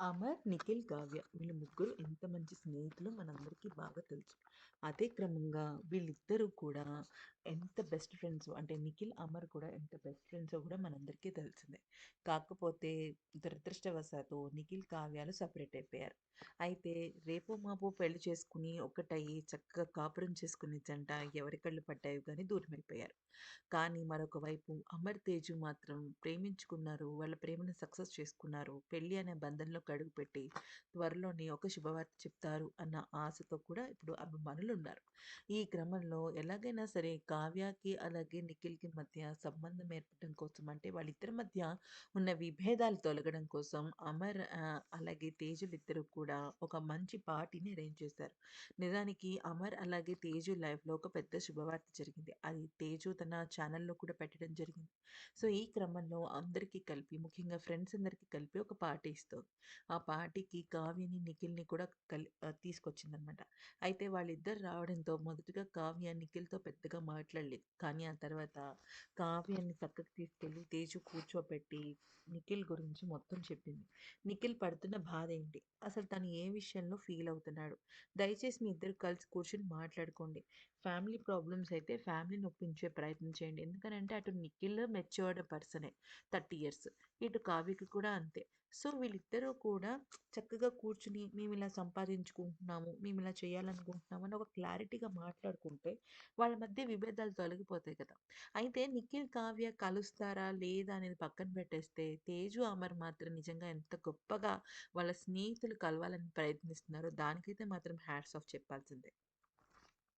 అమర్, నిఖిల్, కావ్య వీళ్ళు ముగ్గురు ఎంత మంచి స్నేహితులు మనందరికీ బాగా తెలుసు. అదే క్రమంగా వీళ్ళిద్దరూ కూడా ఎంత బెస్ట్ ఫ్రెండ్స్ అంటే నిఖిల్, అమర్ కూడా ఎంత బెస్ట్ ఫ్రెండ్సో కూడా మనందరికీ తెలిసిందే. కాకపోతే దురదృష్టవశాత్తు నిఖిల్, కావ్యాలు సపరేట్ అయిపోయారు. అయితే రేపు మాపు పెళ్ళి చేసుకుని ఒకటయ్యి చక్కగా కాపురం చేసుకునే జంట ఎవరి కళ్ళు పడ్డాయి కానీ దూరమైపోయారు. కానీ మరొక వైపు అమర్, తేజు మాత్రం ప్రేమించుకున్నారు. వాళ్ళ ప్రేమను సక్సెస్ చేసుకున్నారు. పెళ్ళి అనే బంధంలోకి అడుగుపెట్టి త్వరలోనే ఒక శుభవార్త చెప్తారు అన్న ఆశతో కూడా ఇప్పుడు అభిమానులు ఉన్నారు ఈ క్రమంలో ఎలాగైనా సరే కావ్యకి అలాగే నిఖిల్‌కి మధ్య సంబంధం ఏర్పడడం కోసం అంటే వాళ్ళిద్దరి మధ్య ఉన్న విభేదాలు తొలగడం కోసం అమర్ అలాగే తేజులిద్దరూ కూడా ఒక మంచి పార్టీని అరేంజ్ చేశారు. నిజానికి అమర్ అలాగే తేజు లైఫ్‌లో ఒక పెద్ద శుభవార్త జరిగింది. అది తేజు తన ఛానల్లో కూడా పెట్టడం జరిగింది. సో, ఈ క్రమంలో అందరికీ కలిపి ముఖ్యంగా ఫ్రెండ్స్ అందరికీ కలిపి ఒక పార్టీ ఇస్తుంది ఆ పార్టీకి కావ్యని, నిఖిల్‌ని కూడా కలి తీసుకొచ్చిందనమాట. అయితే వాళ్ళిద్దరు రావడంతో మొదటగా కావ్య నిఖిల్‌తో పెద్దగా మాట్లాడలేదు. కానీ ఆ తర్వాత కావ్యాన్ని పక్కకు తీసుకెళ్ళి తేజు కూర్చోపెట్టి నిఖిల్ గురించి మొత్తం చెప్పింది. నిఖిల్ పడుతున్న బాధేంటి? అసలు తను ఏ విషయంలో ఫీల్ అవుతున్నాడు? దయచేసి మీ ఇద్దరు కలిసి కూర్చొని మాట్లాడుకోండి. ఫ్యామిలీ ప్రాబ్లమ్స్ అయితే ఫ్యామిలీని ఒప్పించే ప్రయత్నం చేయండి. ఎందుకనంటే అటు నిఖిల్ మెచ్యూర్డ్ పర్సనే 30 ఇయర్స్. ఇటు కావ్యకి కూడా అంతే. సో, వీళ్ళిద్దరూ కూడా చక్కగా కూర్చుని మేము ఇలా సంపాదించుకుంటున్నాము. మేము ఇలా చేయాలనుకుంటున్నాము అని ఒక క్లారిటీగా మాట్లాడుకుంటే వాళ్ళ మధ్య విభేదాలు తొలగిపోతాయి కదా! అయితే నిఖిల్, కావ్య కలుస్తారా? లేదా? అనేది పక్కన పెట్టేస్తే తేజు, అమర్ మాత్రం నిజంగా ఎంత గొప్పగా వాళ్ళ స్నేహితులు కలవాలని ప్రయత్నిస్తున్నారో దానికైతే మాత్రం హ్యాట్స్ ఆఫ్ చెప్పాల్సిందే.